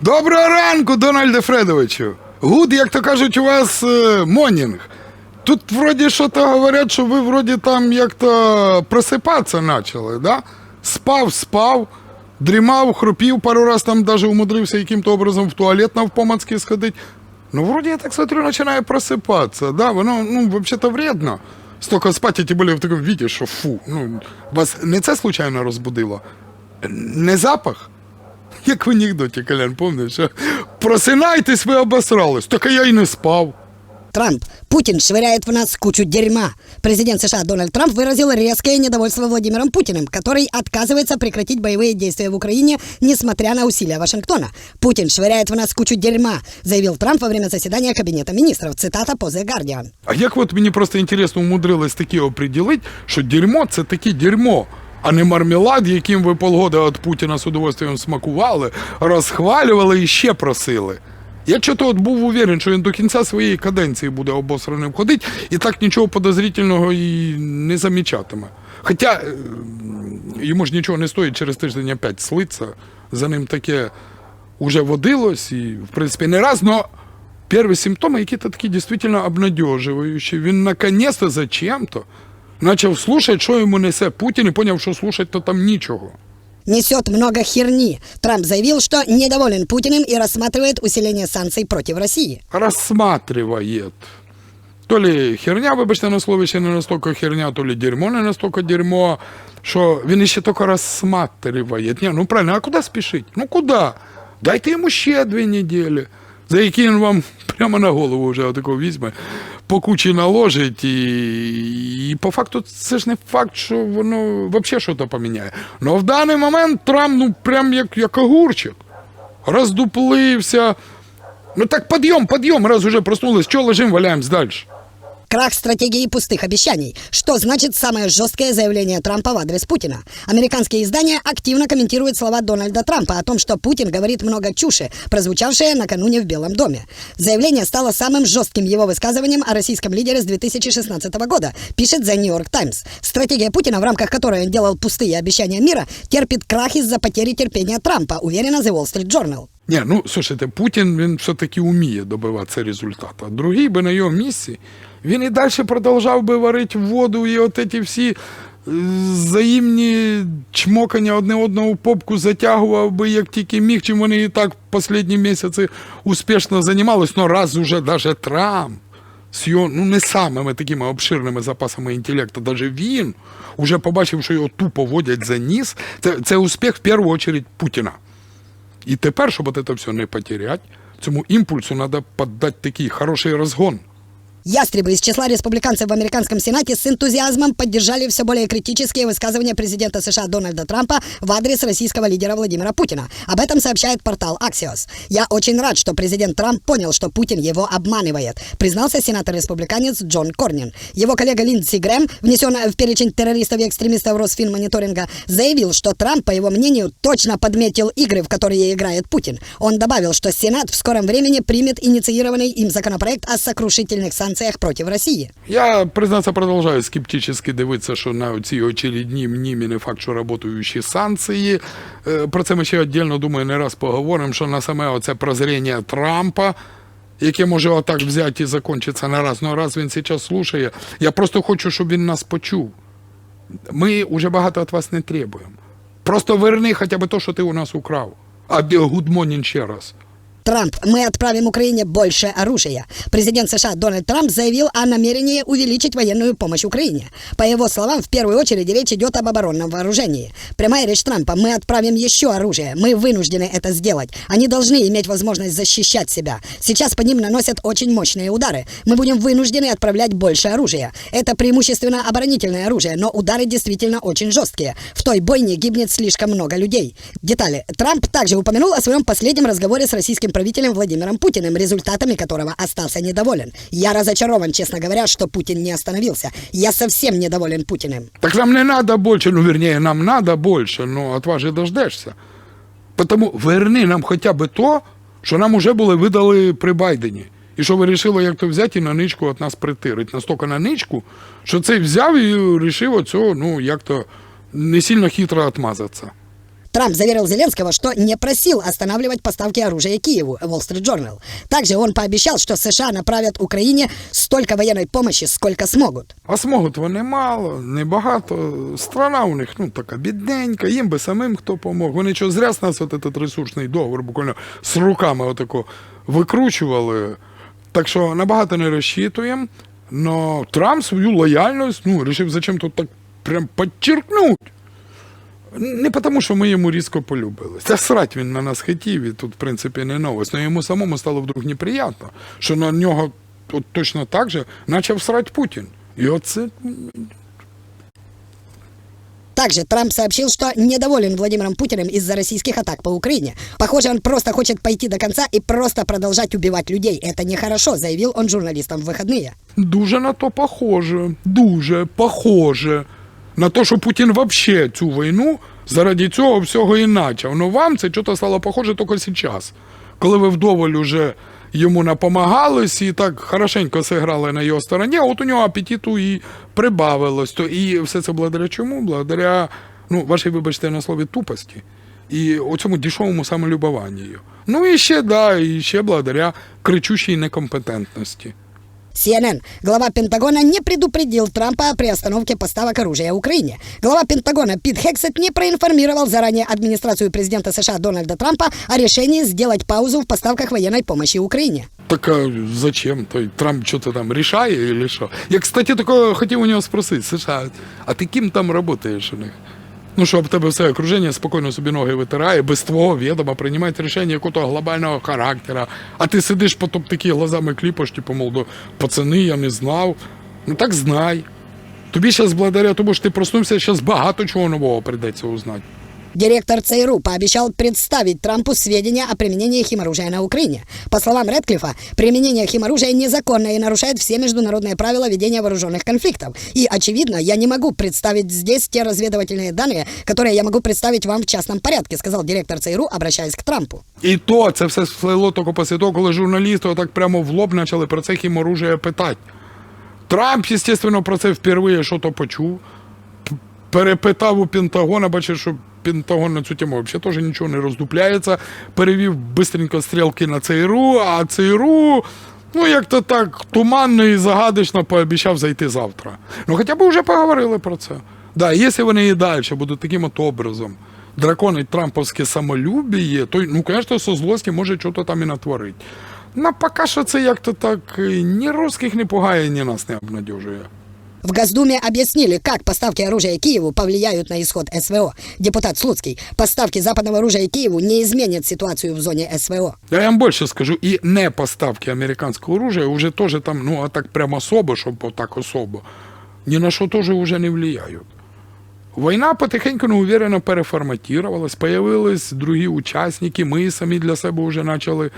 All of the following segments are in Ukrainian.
Доброго ранку, Дональде Фредовичу. Гуд, як то кажуть, у вас е, монінг. Тут вроді що то говорять, що ви вроді там як-то просипатися почали, да? Спав, спав, дрімав, хропів, пару раз там даже умудрився яким-то образом в туалет навпомацьки сходити. Ну, вроді, я так смотрю, починає просипатися, да? Воно, ну, взагалі-то вредно. Столько спати, тим більше в такому віді, що фу. Ну, вас не це случайно розбудило? Не запах? Як в анекдоті, Колян, помниш, що просинайтесь, ви обосрались. Так а я й не спав. Трамп. Путин швыряет в нас кучу дерьма. Президент США Дональд Трамп выразил резкое недовольство Владимиром Путиным, который отказывается прекратить боевые действия в Украине, несмотря на усилия Вашингтона. Путин швыряет в нас кучу дерьма, заявил Трамп во время заседания Кабинета министров. Цитата по The Guardian. А як от мені просто інтересно умудрились такі оприділити, що дерьмо це таке дерьмо, А не мармелад, яким ви полгода від Путіна з удовольствием смакували, розхвалювали і ще просили. Я чого от був уверен, що він до кінця своєї каденції буде обосраним ходити і так нічого подозрительного і не замічатиме. Хоча е, йому ж нічого не стоїть через тиждень опять слиться, за ним таке уже водилось, і, в принципі, не раз, но первые симптомы какие-то такие действительно обнадеживающие. Він наконец-то зачем-то начав слушать, що йому несе Путін, і поняв, що слушать то там нічого. Несет много херни. Трамп заявил, что недоволен Путиным и рассматривает усиление санкций против России. Рассматривает. То ли херня, вибачте на слові, ще не настільки херня, то ли дерьмо не настільки дерьмо, що він ще тільки розсматриває. Ні, ну правильно, а куди спішить? Ну куди? Дайте йому ще дві неділі, За які він вам прямо на голову вже отако візьме, по кучі наложить, і, і по факту це ж не факт, що воно взагалі щось поміняє. Ну в даний момент Трамп, ну прям як, як огурчик, роздуплився. Ну так підйом, підйом, раз уже проснулись, що лежим, валяємось дальше. Крах стратегии пустых обещаний. Что значит самое жесткое заявление Трампа в адрес Путина? Американские издания активно комментируют слова Дональда Трампа о том, что Путин говорит много чуши, прозвучавшее накануне в Белом доме. Заявление стало самым жестким его высказыванием о российском лидере с 2016 года, пишет The New York Times. Стратегия Путина, в рамках которой он делал пустые обещания мира, терпит крах из-за потери терпения Трампа, уверена The Wall Street Journal. Ні, ну слушайте, Путін він все-таки вміє добиватися результату. Другий би на його місці, він і далі продовжав би варити воду і от ці всі е, взаємні чмокання одне одного в попку затягував би, як тільки міг, чим вони і так останні місяці успішно займалися. Ну раз уже даже Трамп з його ну не самими такими обширними запасами інтелекту, навіть він уже побачив, що його тупо водять за ніс. Це, це успіх в першу чергу Путіна. І тепер, щоб це все не потерять, цьому імпульсу треба подати такий хороший розгон. Ястребы из числа республиканцев в американском Сенате с энтузиазмом поддержали все более критические высказывания президента США Дональда Трампа в адрес российского лидера Владимира Путина. Об этом сообщает портал Axios. «Я очень рад, что президент Трамп понял, что Путин его обманывает», признался сенатор-республиканец Джон Корнин. Его коллега Линдси Грэм, внесен в перечень террористов и экстремистов Росфинмониторинга, заявил, что Трамп, по его мнению, точно подметил игры, в которые играет Путин. Он добавил, что Сенат в скором времени примет инициированный им законопроект о сокрушительных санкциях против России. Я, признаться, продовжую скептично дивитися, що на ці очередні мнімі не факт, що працюючі санкції. Е, Про це ми ще віддільно, думаю, не раз поговоримо, що на саме оце прозріння Трампа, яке може отак взяти і закінчитися на раз. Ну раз він зараз слушає. Я просто хочу, щоб він нас почув. Ми вже багато від вас не требуємо. Просто верни хоча б те, що ти у нас украв. А гудмонін ще раз. Трамп, мы отправим Украине больше оружия. Президент США Дональд Трамп заявил о намерении увеличить военную помощь Украине. По его словам, в первую очередь речь идет об оборонном вооружении. Прямая речь Трампа. Мы отправим еще оружие. Мы вынуждены это сделать. Они должны иметь возможность защищать себя. Сейчас по ним наносят очень мощные удары. Мы будем вынуждены отправлять больше оружия. Это преимущественно оборонительное оружие, но удары действительно очень жесткие. В той бойне гибнет слишком много людей. Детали. Трамп также упомянул о своем последнем разговоре с российским правителем Владимиром Путиным, результатами которого остался недоволен. Я разочарован, честно говоря, что Путин не остановился. Я совсем недоволен Путиным. Так нам не надо больше, ну вернее, нам надо больше, но от вас же дождешся. Потому верни нам хоча б то, що нам уже були видали при Байдені. І що ви вирішили як то взяти і на ничку від нас притирить. Настільки на ничку, що цей взяв і вирішив оцього, ну, як то не сильно хитро отмазатися. Трамп заверил Зеленского, что не просил останавливать поставки оружия Киеву, Wall Street Journal. Также он пообещал, что США направят Украине столько военной помощи, сколько смогут. А смогут вони мало, небагато. Страна у них ну така бідненька, їм би самим хто помог. Вони що зря з нас от этот ресурсний договор буквально з руками отако викручували. Так що набагато не розчитуємо. Но Трамп свою лояльність, ну, вирішив зачем тут так прям підчеркнуть. Не тому, що ми йому різко полюбились. Це срать він на нас хотів, і тут, в принципі, не новость. Но йому самому стало вдруг неприємно, що на нього от точно так же почав срать Путін. І оце Также Трамп сообщил, что недоволен Владимиром Путиным из-за российских атак по Украине. Похоже, он просто хочет пойти до конца и просто продолжать убивать людей. Это нехорошо, заявил он журналистам в выходные. дуже на то похоже. Дуже похоже. На те, що Путін вообще цю війну заради цього всього і начав. Ну вам це щось стало похоже тільки зараз. Коли ви вдоволь уже йому напомагались і так хорошенько зіграли на його стороні, а от у нього апетиту і прибавилось. То і все це благодаря чому? Благодаря, ну, вашій, вибачте, на слові тупості. І оцьому дешевому самолюбованню. Ну і ще, да, і ще благодаря кричущій некомпетентності. CNN. Глава Пентагона не предупредил Трампа о приостановке поставок оружия Украине. Глава Пентагона Пит Хексет не проинформировал заранее администрацию президента США Дональда Трампа о решении сделать паузу в поставках военной помощи Украине. Так а зачем? Той Трамп что-то там решає или що? Я, кстати, такое хотів у нього спросити, США, а ти ким там працюєш у них? Ну, щоб в тебе все окруження спокійно собі ноги витирає, без твого відома приймають рішення якого глобального характера. А ти сидиш потім такі глазами кліпаш, типу, мол, до пацани, я не знав. Ну так знай. Тобі зараз благодаря тому, що ти проснувся, зараз багато чого нового прийдеться узнати. Директор ЦРУ пообещал представить Трампу сведения о применении химоружия на Украине. По словам Редклифа, применение химоружия незаконно и нарушает все международные правила ведения вооруженных конфликтов. И, очевидно, я не могу представить здесь те разведывательные данные, которые я могу представить вам в частном порядке, сказал директор ЦРУ, обращаясь к Трампу. І то це все слило тільки після того, коли журналісти отак прямо в лоб почали про це хіморужие питати. Трамп, звісно, про це вперше що то почув. П- Перепитав у Пентагона, бачив, що Пентагон на цю тему взагалі теж нічого не роздупляється. Перевів бистренько стрілки на ЦРУ, а ЦРУ, ну як-то так туманно і загадочно пообіцяв зайти завтра. Ну хоча б вже поговорили про це. Да, якщо вони і далі будуть таким от образом драконить трамповське самолюбіє, то, ну, звісно, со злості може щось там і натворити. Ну, поки що це як-то так е, ні русських не пугає, ні нас не обнадежує. В Госдуме объяснили, как поставки оружия Киеву повлияют на исход СВО. Депутат Слуцкий, поставки западного оружия Киеву не изменят ситуацию в зоне СВО. Я вам більше скажу, і не поставки американського оружия вже теж там, ну, а так прямо особо, щоб отак особо, ні на що теж вже не влияють. Війна потихеньку неуверенно переформатувалась, появились другі учасники, ми самі для себе вже почали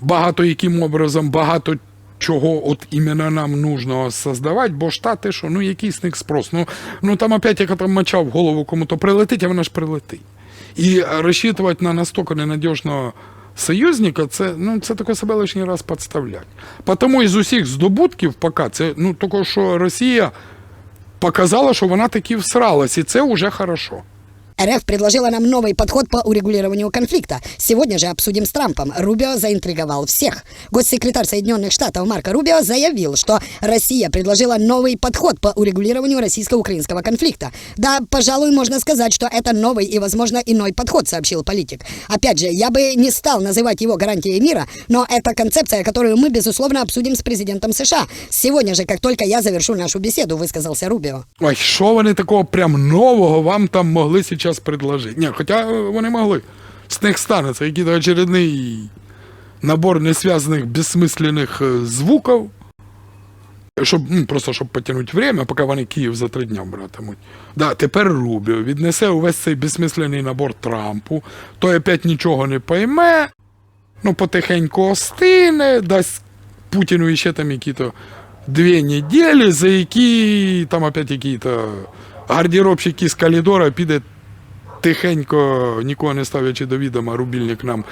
багато яким образом, багато чого от іменно нам нужно создавати, бо штати, що ну який з них спрос. Ну, ну там опять яка там моча в голову кому-то прилетить, а вона ж прилетить. І розчитувати на настільки ненадіжного союзника, це, ну, це таке себе лишній раз підставляти. Тому із усіх здобутків поки це ну, тільки що Росія показала, що вона таки всралась, і це вже хорошо. РФ предложила нам новый подход по урегулированию конфликта. Сегодня же обсудим с Трампом. Рубио заинтриговал всех. Госсекретарь Соединенных Штатов Марко Рубио заявил, что Россия предложила новый подход по урегулированию российско-украинского конфликта. Да, пожалуй, можно сказать, что это новый и, возможно, иной подход, сообщил политик. Опять же, я бы не стал называть его гарантией мира, но это концепция, которую мы, безусловно, обсудим с президентом США. Сегодня же, как только я завершу нашу беседу, высказался Рубио. Ой, що вони такого прям нового вам там могли зараз предложити? Ні, хоча е, вони могли. З них станеться якийсь очередний набор несвязаних безсмисленних е, звуків. Щоб, ну, просто щоб потягнути время, поки вони Київ за три дня братимуть. Да, тепер Рубіо віднесе увесь цей безсмисленний набор Трампу, той опять нічого не пойме, ну потихеньку остине, дасть Путіну ще там які-то дві неділі, за які там опять які-то гардеробщики з коридора піде тихенько, нікого не ставлячи до відома, рубільник нам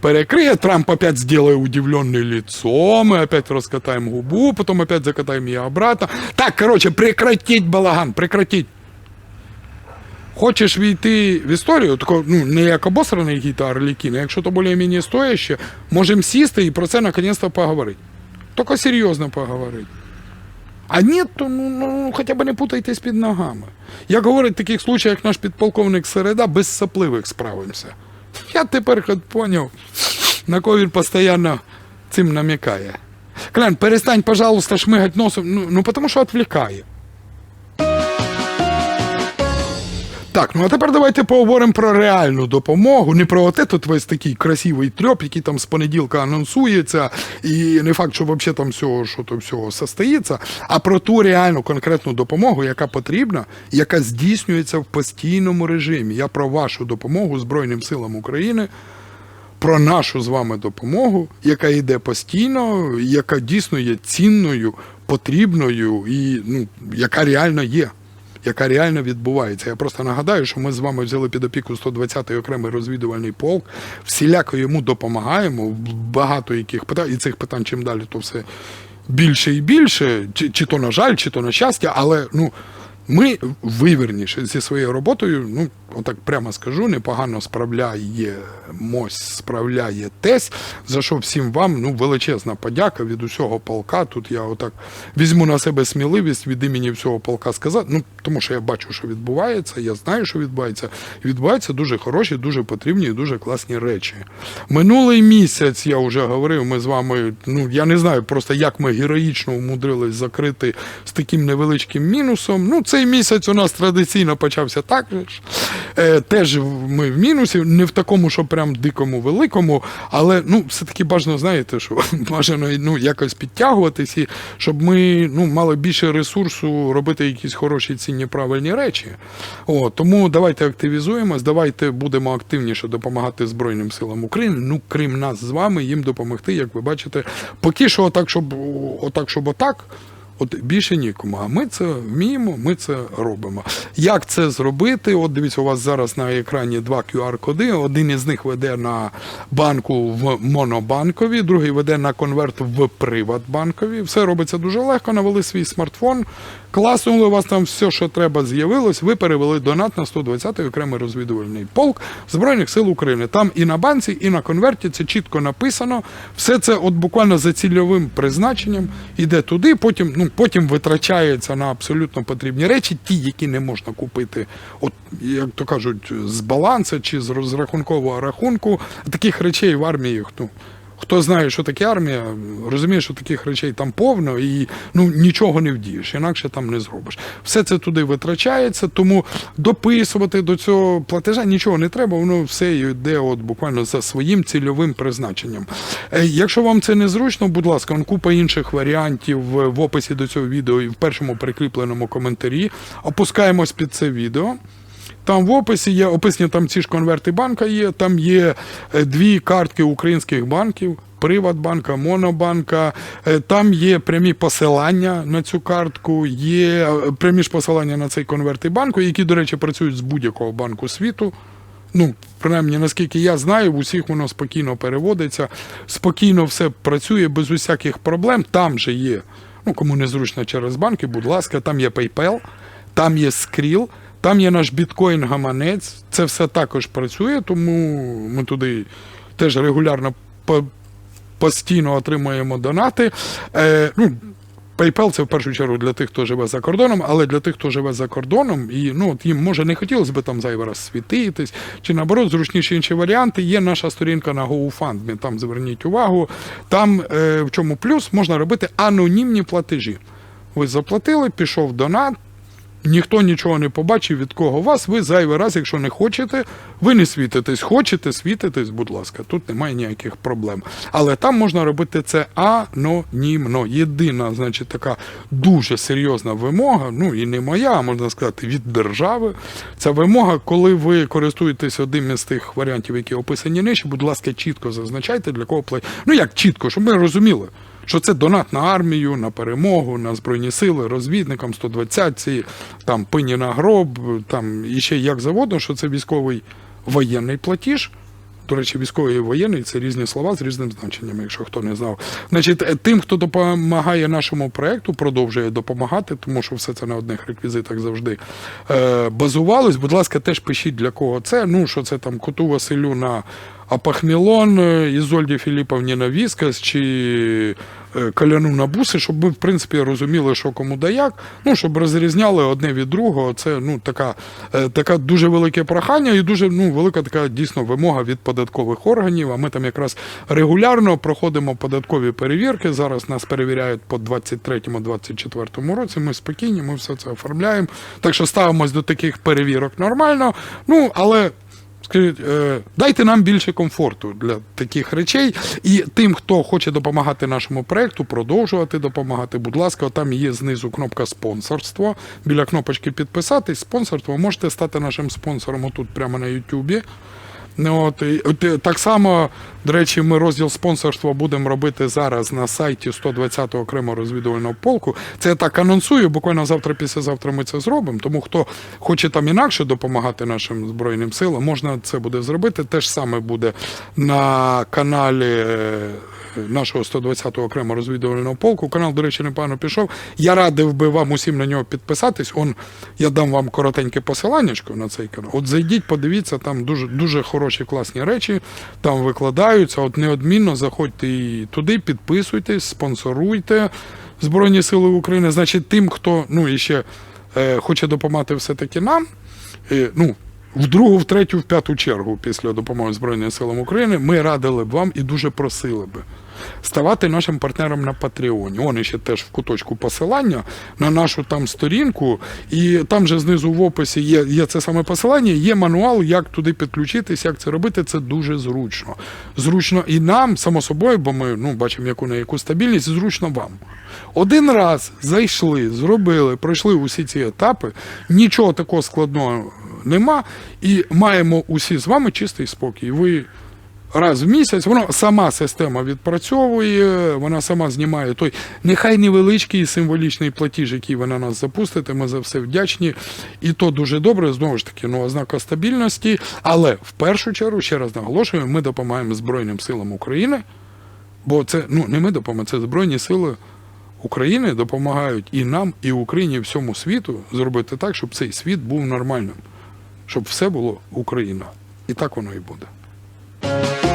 перекриє. Трамп опять сделає удивленное лицо, мы опять раскатаем губу, потом опять закатаем ее обратно. Так, короче, прекратить балаган, прекратить. Хочеш війти в історію, тако, ну, не як обосраний Лікін, а якщо то більш-менш стояще, можемо сісти і про це наконец-то поговорити. Тільки серйозно поговорити. А ні, то ну, ну хоча б не путайтесь під ногами. Як говорить в таких случаях наш підполковник Середа, без сапливих справимося. Я тепер хоч поняв, на кого він постійно цим намікає. Клян, перестань, пожалуйста, шмигать носом, ну, ну тому що відвлікає. Так, ну а тепер давайте поговоримо про реальну допомогу. Не про от этот весь такий красивий трьоп, який там з понеділка анонсується, і не факт, що взагалі там всього, що то всього состоїться, а про ту реальну конкретну допомогу, яка потрібна, яка здійснюється в постійному режимі. Я про вашу допомогу Збройним силам України. Про нашу з вами допомогу, яка йде постійно, яка дійсно є цінною, потрібною і ну, яка реально є яка реально відбувається. Я просто нагадаю, що ми з вами взяли під опіку 120-й окремий розвідувальний полк, всіляко йому допомагаємо, багато яких питань, і цих питань чим далі, то все більше і більше, чи, чи то на жаль, чи то на щастя, але ну. Ми вивірніше зі своєю роботою, ну отак прямо скажу, непогано справляємось, справляєтесь. За що всім вам ну величезна подяка від усього полка. Тут я отак візьму на себе сміливість від імені всього полка сказати. Ну тому що я бачу, що відбувається, я знаю, що відбувається. Відбуваються дуже хороші, дуже потрібні і дуже класні речі. Минулий місяць я вже говорив. Ми з вами. Ну я не знаю просто як ми героїчно умудрились закрити з таким невеличким мінусом. Ну цей місяць у нас традиційно почався так же ж. Е, теж ми в мінусі, не в такому, що прям дикому великому, але ну все-таки бажано, знаєте, що бажано ну, якось підтягуватись, і щоб ми ну, мали більше ресурсу робити якісь хороші, цінні, правильні речі. О, тому давайте активізуємось, давайте будемо активніше допомагати Збройним силам України. Ну, крім нас з вами, їм допомогти, як ви бачите, поки що отак, щоб отак, щоб отак. От більше нікому. А ми це вміємо, ми це робимо. Як це зробити? От дивіться, у вас зараз на екрані два QR-коди. Один із них веде на банку в монобанкові, другий веде на конверт в Приватбанкові. Все робиться дуже легко. Навели свій смартфон, класнули у вас там все, що треба, з'явилось. Ви перевели донат на 120-й окремий розвідувальний полк Збройних сил України. Там і на банці, і на конверті це чітко написано. Все це от буквально за цільовим призначенням іде туди, потім, ну, потім витрачається на абсолютно потрібні речі, ті, які не можна купити, от як то кажуть, з балансу чи з розрахункового рахунку. Таких речей в армії ну, Хто знає, що таке армія, розуміє, що таких речей там повно і ну нічого не вдієш, інакше там не зробиш. Все це туди витрачається, тому дописувати до цього платежа нічого не треба, воно все йде от буквально за своїм цільовим призначенням. Е, Якщо вам це незручно, будь ласка, он купа інших варіантів в в описі до цього відео і в першому прикріпленому коментарі. Опускаємось під це відео. Там в описі є описані там ці ж конверти банка є, там є е, дві картки українських банків. Приватбанка, Монобанка, Е, там є прямі посилання на цю картку, є е, прямі ж посилання на цей конверт і банку, які, до речі, працюють з будь-якого банку світу. Ну, принаймні, наскільки я знаю, в усіх воно спокійно переводиться, спокійно все працює без усяких проблем. Там же є, ну кому незручно через банки, будь ласка, там є PayPal, там є Skrill, там є наш біткоін-гаманець. Це все також працює, тому ми туди теж регулярно постійно отримуємо донати. Е, ну, PayPal це в першу чергу для тих, хто живе за кордоном, але для тих, хто живе за кордоном, і ну от їм може не хотілося б там зайвий раз світитись, чи наоборот, зручніші інші варіанти. Є наша сторінка на GoFundMe, Там зверніть увагу. Там е, в чому плюс можна робити анонімні платежі. Ви заплатили, пішов донат. Ніхто нічого не побачив від кого вас. Ви зайвий раз, якщо не хочете, ви не світитесь. Хочете світитись, будь ласка, тут немає ніяких проблем. Але там можна робити це анонімно. Єдина, значить, така дуже серйозна вимога, ну і не моя, а можна сказати, від держави. Це вимога, коли ви користуєтесь одним із тих варіантів, які описані нижче, будь ласка, чітко зазначайте, для кого платять. Ну як чітко, щоб ми розуміли що це донат на армію, на перемогу, на збройні сили, розвідникам 120-ці, там пині на гроб, там і ще як заводно, що це військовий воєнний платіж. До речі, військовий і воєнний це різні слова з різним значенням, якщо хто не знав. Значить, е, тим, хто допомагає нашому проекту, продовжує допомагати, тому що все це на одних реквізитах завжди е, базувалось. Будь ласка, теж пишіть для кого це. Ну, що це там коту Василю на Е, Ізольді Філіповні на Віскас чи е, Каляну на буси, щоб ми, в принципі, розуміли, що кому да як, ну, щоб розрізняли одне від другого. Це ну, така, е, така дуже велике прохання і дуже ну, велика така дійсно вимога від податкових органів. А ми там якраз регулярно проходимо податкові перевірки. Зараз нас перевіряють по 23-24 році. Ми спокійні, ми все це оформляємо. Так що ставимось до таких перевірок нормально. Ну, але Скажіть, е, дайте нам більше комфорту для таких речей. І тим, хто хоче допомагати нашому проекту, продовжувати допомагати. Будь ласка, там є знизу кнопка спонсорство. Біля кнопочки підписатись. Спонсорство можете стати нашим спонсором отут прямо на Ютубі. От, е, так само, до речі, ми розділ спонсорства будемо робити зараз на сайті 120-го окремого розвідувального полку. Це я так анонсую, буквально завтра, післязавтра ми це зробимо. Тому хто хоче там інакше допомагати нашим Збройним силам, можна це буде зробити. Те ж саме буде на каналі е, нашого 120-го окремого розвідувального полку. Канал, до речі, непогано пішов. Я радив би вам усім на нього підписатись. Он, я дам вам коротеньке посиланнячко на цей канал. От зайдіть, подивіться, там дуже, дуже хороші, класні речі там викладаються. От неодмінно заходьте і туди, підписуйтесь, спонсоруйте Збройні Сили України. Значить, тим, хто ну, і ще е, хоче допомагати все-таки нам. Е, ну, в другу, в третю, в п'яту чергу після допомоги Збройним силам України ми радили б вам і дуже просили би ставати нашим партнером на Патреоні. Вони ще теж в куточку посилання на нашу там сторінку, і там же знизу в описі є, є це саме посилання, є мануал, як туди підключитись, як це робити. Це дуже зручно. Зручно і нам, само собою, бо ми ну, бачимо, яку на яку стабільність, зручно вам. Один раз зайшли, зробили, пройшли усі ці етапи, нічого такого складного нема, і маємо усі з вами чистий спокій. Ви раз в місяць, воно сама система відпрацьовує, вона сама знімає той нехай невеличкий символічний платіж, який ви на нас запустите. Ми за все вдячні. І то дуже добре, знову ж таки, ну, ознака стабільності. Але в першу чергу, ще раз наголошую, ми допомагаємо Збройним силам України, бо це ну, не ми допомагаємо, це Збройні сили. України допомагають і нам, і Україні, і всьому світу зробити так, щоб цей світ був нормальним, щоб все було Україна. І так воно і буде. Thank you.